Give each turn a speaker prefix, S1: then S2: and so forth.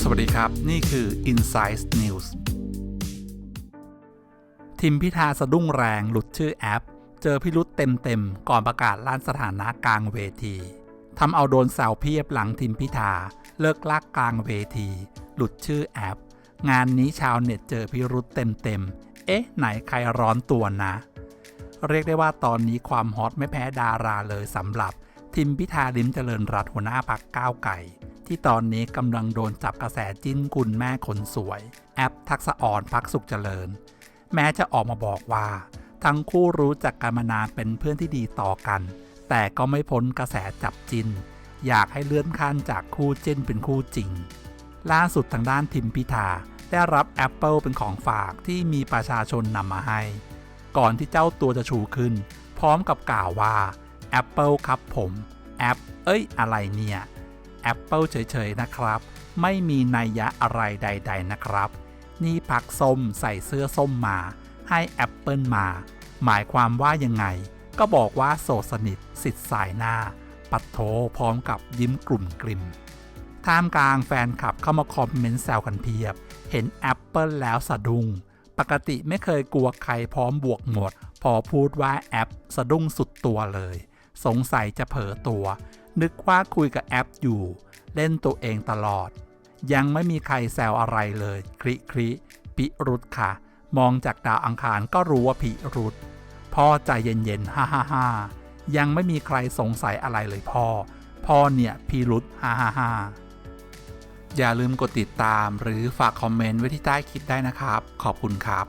S1: สวัสดีครับ นี่คือ Insight News ทิมพิธาสะดุ้งแรงหลุดชื่อแอป เจอพิรุษเต็มๆ ก่อนประกาศล้านสถานะกลางเวทีทำเอาโดนแซวเพียบหลังทิมพิธา เลิกลากกลางเวที หลุดชื่อแอป งานนี้ชาวเน็ตเจอพิรุษเต็มๆ เอ๊ะ ไหนใครร้อนตัวนะ เรียกได้ว่าตอนนี้ความฮอตไม่แพ้ดาราเลยสำหรับ ทิมพิธาลิมเจริญรัตหัวหน้าพักก้าวไก่ ที่ตอนนี้กำลังโดนจับกระแสจิ้นกุลแม่คนสวย แอปทักษะอ่อนพักสุขเจริญ แม้จะออกมาบอกว่า ทั้งคู่รู้จักกันมานานเป็นเพื่อนที่ดีต่อกัน แต่ก็ไม่พ้นกระแสจับจิน อยากให้เลื่อนขั้นจากคู่จิ้นเป็นคู่จริง ล่าสุดทางด้านทิมพิธาได้รับ Apple เป็นของฝากที่มีประชาชนนำมาให้ ก่อนที่เจ้าตัวจะชูขึ้น พร้อมกับกล่าวว่า Apple ครับผมแอปเอ้ย อะไรเนี่ย Apple เฉยๆนะครับ ไม่มีนัยยะอะไรใด ๆนะครับ นี่พักส้มใส่เสื้อส้มมา ให้ Apple มา หมายความว่ายังไง ก็บอกว่าโสดสนิทสิทธิ์สายหน้า ปัดโถพร้อมกับยิ้มกลุ่มกลิ่มท่ามกลางแฟนคลับเข้ามาคอมเมนต์แซวกันเพียบ เห็น Apple แล้วสะดุ้ง ปกติไม่เคยกลัวใครพร้อมบวกหมด พอพูดว่าแอปสะดุ้งสุดตัวเลย สงสัยจะเผลอตัว นึกว่าคุยกับแอปอยู่ เล่นตัวเองตลอด ยังไม่มีใครแซวอะไรเลย คริคริปิรุษค่ะ มองจากดาวอังคารก็รู้ว่าพิรุษพ่อใจเย็นๆฮ่าฮ่าฮ่ายังไม่มีใครสงสัยอะไรเลยพ่อ พ่อเนี่ยพิรุษฮ่าฮ่าฮ่าอย่าลืมกดติดตามหรือฝากคอมเมนต์ไว้ที่ใต้คลิปได้นะครับ ขอบคุณครับ